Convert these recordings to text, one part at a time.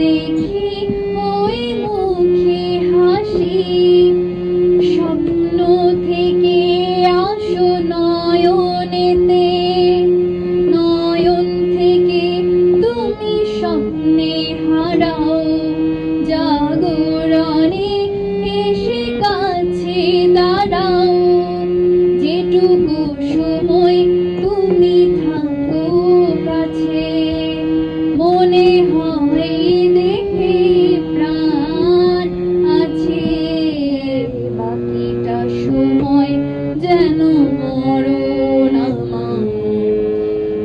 দেখি ওই মুখে হাসি। স্বপ্ন থেকে আসো নয়নেতে। নয়ন থেকে তুমি স্বপ্নে হারাও। জাগরণে এসে কাছে দাঁড়াও। যেটুকু সময় তুমি থাকো কাছে। মনে হয় সময় যেন মরণ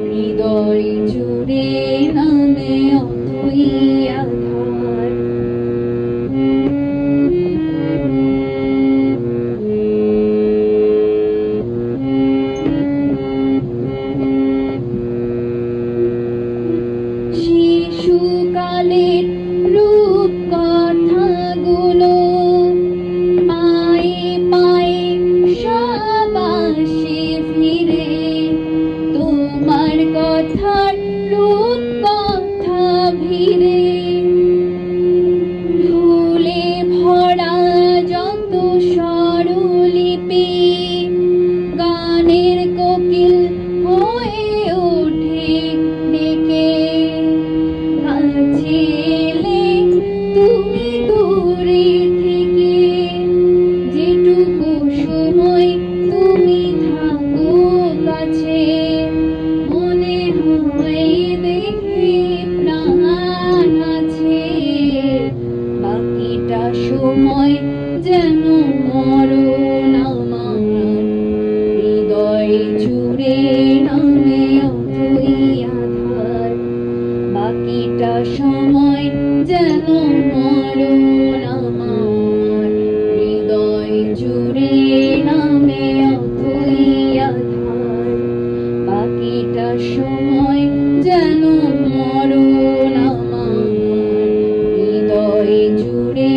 হৃদয় জুড়ে নামে অথই душа. তোমায় যেন হৃদয় জুড়ে নামে বাকিটা সময় হৃদয় জুড়ে নামে বাকিটা সময় হৃদয় জুড়ে